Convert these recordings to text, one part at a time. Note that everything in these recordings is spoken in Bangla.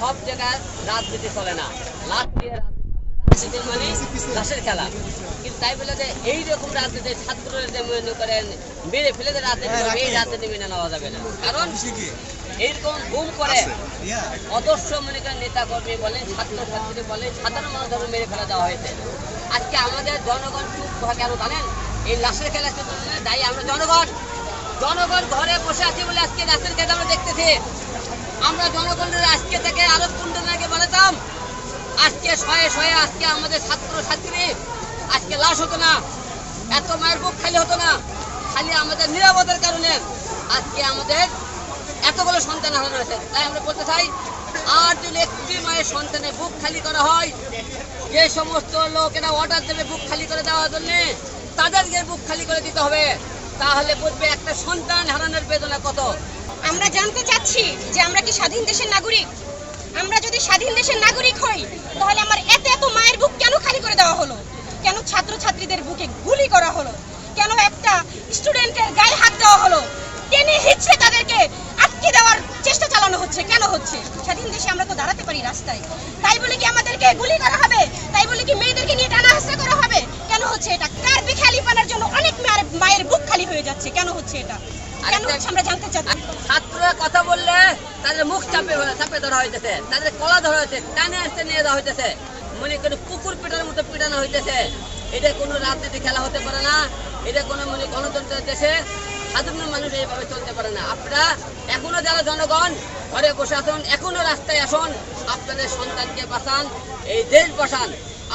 সব জায়গায় রাজনীতি চলে না। দিয়ে রাজনীতি মানে লাশের খেলা। কিন্তু তাই বলে যে এইরকম রাজনীতি ছাত্ররা যে মনে করেন মেরে ফেলে যে রাজনীতি করবে, এই রাজনীতি মেনে নেওয়া যাবে না। কারণ এইরকম গুম করে অদর্শ মনে করেন নেতা কর্মী বলেন ছাত্র ছাত্রী বলেন সাধারণ মানুষ ধরে মেরে ফেলা দেওয়া হয়েছে। আজকে আমাদের জনগণ চুপ হয় কেন জানেন? এই লাশের খেলা দায়ী আমরা জনগণ। জনগণ ঘরে বসে আছি বলে আজকে লাশের খেলা আমরা দেখতেছি। আমরা জনগণের আজকে থেকে আরও কুণ্ডল আগে বলেতাম আজকে শয়ে শয়ে আজকে আমাদের ছাত্র ছাত্রী আজকে লাশ হতো না, এত মায়ের বুক খালি হতো না, খালি আমাদের নিরাপদের কারণে আজকে আমাদের এতগুলো সন্তান হারানো হয়েছে তাই আমরা বলতে চাই, আর যদি একটি মায়ের সন্তানের বুক খালি করা হয়, যে সমস্ত লোকেরা অর্ডার দেবে বুক খালি করে দেওয়ার জন্য, তাদেরকে বুক খালি করে দিতে হবে। তাহলে বুঝবে একটা সন্তান হারানোর বেদনা কত। আমরা জানতে চাচ্ছি যে আমরা কি স্বাধীন দেশের নাগরিক? আমরা যদি স্বাধীন দেশের নাগরিক হই, তাহলে আমার এত এত মায়ের বুক কেন খালি করে দেওয়া হলো? কেন ছাত্র ছাত্রীদের বুকে গুলি করা হলো? কেন একটা স্টুডেন্টের গায়ে হাত দেওয়া হলো? টেনে হিচড়ে তাদেরকে আটকে দেওয়ার চেষ্টা চালানো হচ্ছে, কেন হচ্ছে? স্বাধীন দেশে আমরা তো দাঁড়াতে পারি রাস্তায়। তাই বলে কি আমাদেরকে গুলি করা হবে? তাই বলে কি মেয়েদেরকে নিয়ে টানা হাসা করা হবে? কেন হচ্ছে এটা? কার বেখালি পানার জন্য অনেক মায়ের বুক খালি হয়ে যাচ্ছে? কেন হচ্ছে এটা? ছাত্ররা কথা বললে তাদের মুখ চাপে চাপে ধরা হইতেছে। তাদের কলা ধরা হইতেছে টানে আসতে নিয়ে দেওয়া হইতেছে। মনে করে কুকুর পিটার মতো পিটানো হইতেছে। এটা কোনো রাজনীতি খেলা হতে পারে না। এটা কোনো মানে গণতন্ত্রের দেশে সাধারণ মানুষ এইভাবে চলতে পারে না। আপনারা এখনও যারা জনগণ ঘরে বসে আসুন এখনও রাস্তায় আসুন আপনাদের সন্তানকে বাঁচান এই দেশ বাঁচান।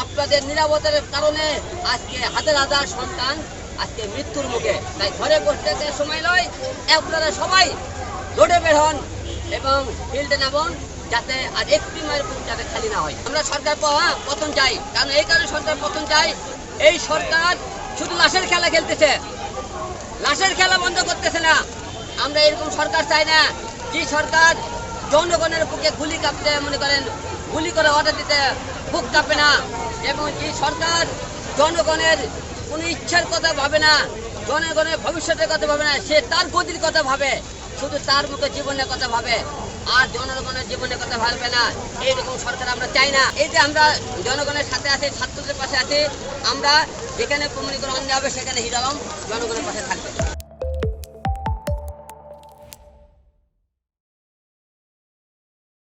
আপনাদের নিরাপত্তার কারণে আজকে হাজার হাজার সন্তান আজকে মৃত্যুর মুখে। তাই ঘরে বসতে সময় নয় আপনারা সবাই রোডে বের হন এবং ফিল্ডে নামুন, যাতে আর একটি মায়ের বুক যাতে খালি না হয়। আমরা সরকার পতন চাই। কারণ এই কারণে সরকার পতন চাই। এই সরকার শুধু লাশের খেলা খেলতেছে। লাশের খেলা বন্ধ করতেছে না। আমরা এরকম সরকার চাই না। যে সরকার জনগণের বুকে গুলি কাঁপতে, মনে করেন, গুলি করে অর্ডার দিতে, বুক কাঁপে না। এবং যে সরকার জনগণের কোনো ইচ্ছার কথা ভাবে না জনগণের ভবিষ্যতের কথা ভাবে না, সে তার গতির কথা ভাবে, শুধু তার মতো জীবনের কথা ভাবে, আর জনগণের জীবনের কথা ভাববে না। এইরকম সরকার আমরা চাই না। এই যে আমরা জনগণের সাথে আছি, ছাত্রদের পাশে আছি, আমরা যেখানে মনে করে হবে, সেখানে হিরালম জনগণের পাশে থাকবে।